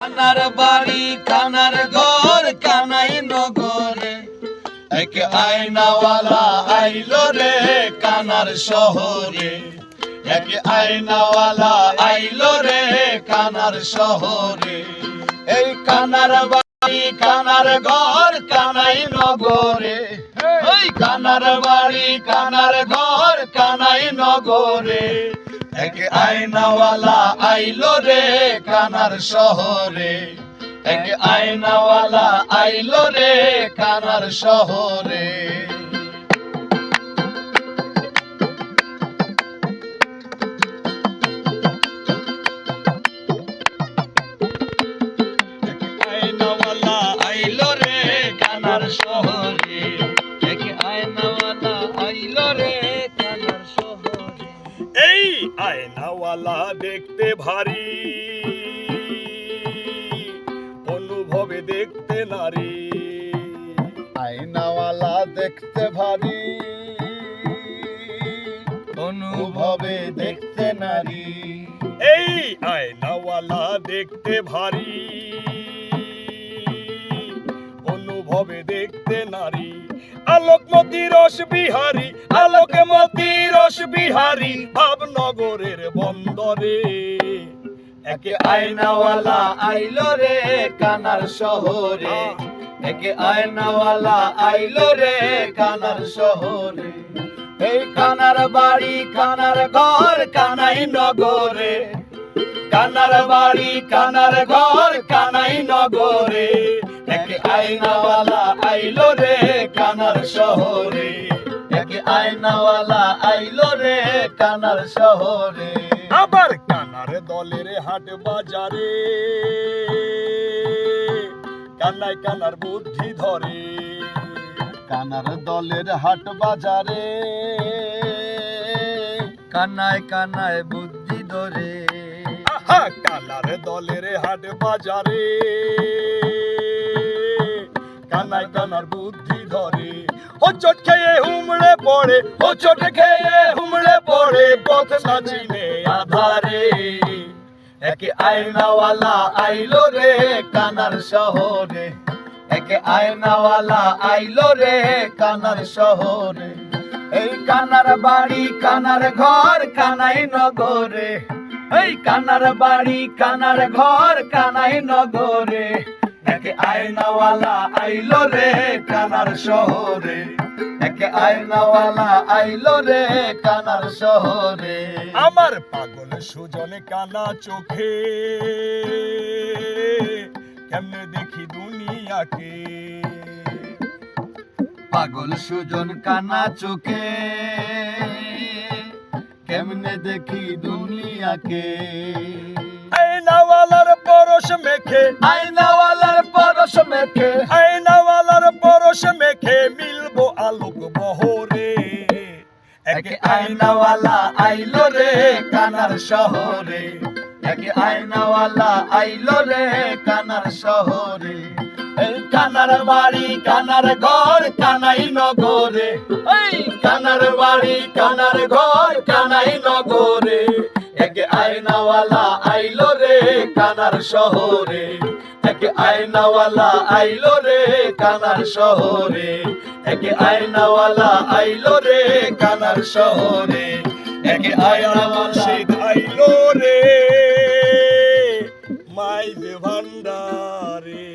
কানার বাড়ি, কানার ঘর, কানাই নগরে। এক আয়নাওয়ালা আইলো রে কানার শহরে। এক আয়নাওয়ালা আইলো রে কানার শহরে। এই কানার বাড়ি, কানার ঘর, কানাই নগরে। ওই কানার বাড়ি, কানার ঘর, কানাই নগরে। এক আয়নাওয়ালা আইলো রে কানার শহরে। এক আয়নাওয়ালা আইলো রে কানার শহরে। আয়নাওয়ালা দেখতে ভারী। অনুভবে দেখতে নারী। আয়নাওয়ালা দেখতে ভারী। অনুভবে দেখতে নারী। এই আয়নাওয়ালা দেখতে ভারী। অনুভবে দেখতে নারী। আলোকমতি রস বিহারী আলোকমতি রস বিহারী ভাবনগরের বন্দরে। একে আয়নাওয়ালা আইলো রে কানার শহরে। একে আয়নাওয়ালা আইলো রে কানার শহরে। এই কানার বাড়ি কানার ঘর কানাই নগরে। কানার বাড়ি কানার ঘর কানাই নগরে। একে আয়নাওয়ালা আইলো রে কানার শহরে। একে আয়নাওয়ালা আইলো রে কানার শহরে। আবার কানার দলের হাট বাজারে। কানায় কানার বুদ্ধি ধরে। কানার দলের হাট বাজারে। কানায় কানায় বুদ্ধি ধরে। কানার দলের হাট বাজারে। কানায় কানার বুদ্ধি ধরে। ও চোট খেয়ে হুমড়ে পড়ে, ও চোট খেয়ে হুমড়ে পড়ে, পথ না চিনে আধারে। একে আয়নাওয়ালা আইলো রে কানার শহরে। একে আয়নাওয়ালা আইলো রে কানার শহরে। এই কানার বাড়ি, কানার ঘর, কানাই নগরে। এই কানার বাড়ি, কানার ঘর, কানাই নগরে। একে আয়নাওয়ালা আইলো রে কানার শহরে। একে আয়নাওয়ালা আইলো রে কানার শহরে। আমার পাগল সুজনে কানা চোখে কেমনে দেখি দুনিয়াকে? পাগল সুজন কানা চোখে কেমনে দেখি দুনিয়াকে? আয়নাওয়ালার পরশ মেখে পরশ মেখে, আয়নাওয়ালার পরশ মেখে মিলবো আলোক বহরে। একে আয়নাওয়ালা আইলো রে কানার শহরে। একে আয়নাওয়ালা আইলো রে কানার শহরে। এই কানার বাড়ি, কানার ঘর, কানাই নগরে। এই কানার বাড়ি, কানার ঘর, কানাই নগরে। একে আয়নাওয়ালা আইলো রে কানার শহরে। একে আয়নাওয়ালা আইলো রে কানার শহরে। একে আয়নাওয়ালা আইলো রে কানার শহরে। একে আয়নাওয়ালা শীত আইলো রে মাইজ ভান্ডারে।